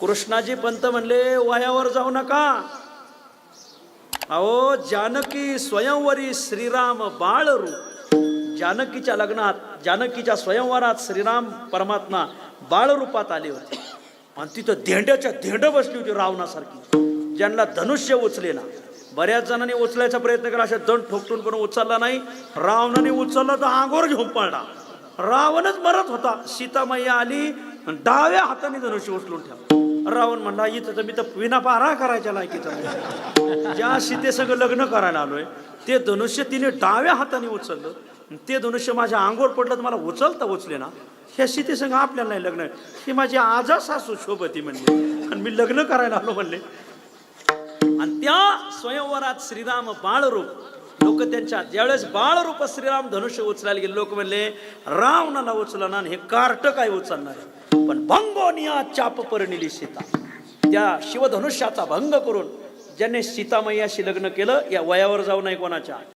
कृष्णाजी पंत म्हणले वयावर जाऊ नका. अहो जानकी स्वयंवरी श्रीराम बाळरूप जानकीच्या लग्नात जानकीच्या स्वयंवरात श्रीराम परमात्मा बाळरूपात आले होते. आणि तिथं धेंड्याच्या धेंड बसली होती रावणासारखी. ज्यांना धनुष्य उचलेला बऱ्याच जणांनी उचलायचा प्रयत्न केला अशा दंड ठोकटून पण उचलला नाही. रावणाने उचलला तर आंगोर घेऊन पळला. रावणच मरत होता. सीतामय्या आली डाव्या हाताने धनुष्य उचलून ठेवला. रावण म्हणला इथं तर मी तर विनापारा करायच्या लायकीचा ज्या ज्या सीतेसंग लग्न करायला आलोय ते धनुष्य तिने डाव्या हाताने उचललं. ते धनुष्य माझ्या अंगोर पडलं तर मला उचलता उचले ना. ह्या सीतेसंग आपल्याला नाही लग्न. ही माझी आजा सासू शोभती म्हणले. आणि मी लग्न करायला आलो म्हणले. आणि त्या स्वयंवरात श्रीराम बाळरूप लोक त्यांच्या ज्यावेळेस बाळरूप श्रीराम धनुष्य उचलायला गेले लोक म्हणले रावणाला उचलणार आणि हे कार्ट काय उचलणार पण भंगोनिया चाप परिणिली सीता त्या शिवधनुष्याचा भंग करून ज्याने सीतामय्याशी लग्न केलं या वयावर जाऊ नये कोणाच्या.